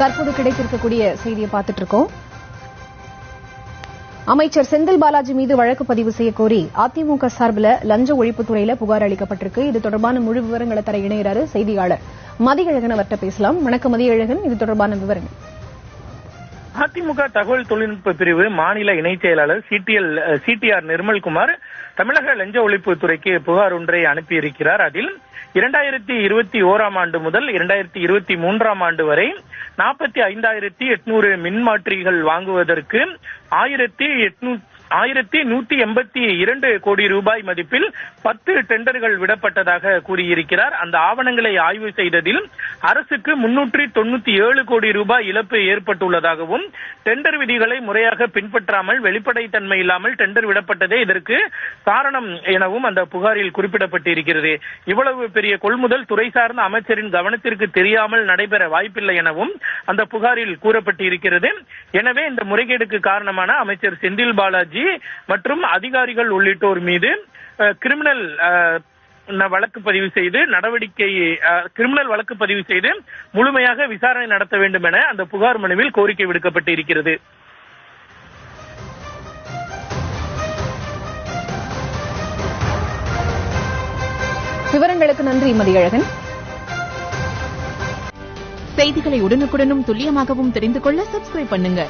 தற்போது கிடைத்திருக்கக்கூடிய செய்தியை பார்த்துட்டு இருக்கோம். அமைச்சர் செந்தில் பாலாஜி மீது வழக்கு பதிவு செய்ய கோரி அதிமுக சார்பில் லஞ்ச ஒழிப்புத்துறையில புகார் அளிக்கப்பட்டிருக்கு. இது தொடர்பான முழு விவரங்களை தர இணைகிறாரு செய்தியாளர். மதியழகன் அவர்கிட்ட பேசலாம். வணக்கம் மதியழகன். இது தொடர்பான விவரங்கள். அதிமுக தகவல் தொழில்நுட்ப பிரிவு மாநில இணைச் செயலாளர் சிடிஎல் சிடிஆர் நிர்மல்குமார் தமிழக லஞ்ச ஒழிப்புத்துறைக்கு புகார் ஒன்றை அனுப்பியிருக்கிறார். அதில் இரண்டாயிரத்தி இருபத்தி ஓராம் ஆண்டு முதல் இரண்டாயிரத்தி இருபத்தி மூன்றாம் ஆண்டு வரை நாற்பத்தி ஐந்தாயிரத்தி எட்நூறு மின்மாற்றிகள் வாங்குவதற்கு ஆயிரத்தி எட்நூத்தி ஆயிரத்தி நூத்தி எண்பத்தி இரண்டு கோடி ரூபாய் மதிப்பில் பத்து டெண்டர்கள் விடப்பட்டதாக கூறியிருக்கிறார். அந்த ஆவணங்களை ஆய்வு செய்ததில் அரசுக்கு முன்னூற்றி தொண்ணூத்தி ஏழு கோடி ரூபாய் இழப்பு ஏற்பட்டுள்ளதாகவும் டெண்டர் விதிகளை முறையாக பின்பற்றாமல் வெளிப்படைத்தன்மை இல்லாமல் டெண்டர் விடப்பட்டதே இதற்கு காரணம் எனவும் அந்த புகாரில் குறிப்பிடப்பட்டிருக்கிறது. இவ்வளவு பெரிய கொள்முதல் துறை சார்ந்த அமைச்சரின் கவனத்திற்கு தெரியாமல் நடைபெற வாய்ப்பில்லை எனவும் அந்த புகாரில் கூறப்பட்டிருக்கிறது. எனவே இந்த முறைகேடுக்கு காரணமான அமைச்சர் செந்தில் பாலாஜி மற்றும் அதிகாரிகள் உள்ளிட்டோர் மீது கிரிமினல் வழக்கு பதிவு செய்து நடவடிக்கை கிரிமினல் வழக்கு பதிவு செய்து முழுமையாக விசாரணை நடத்த வேண்டும் என அந்த புகார் மனுவில் கோரிக்கை விடுக்கப்பட்டிருக்கிறது. விவரங்களுக்கு நன்றி மதியழகன் செய்திகளை உடனுக்குடனும் துல்லியமாகவும் தெரிந்து கொள்ள சப்ஸ்கிரைப் பண்ணுங்க.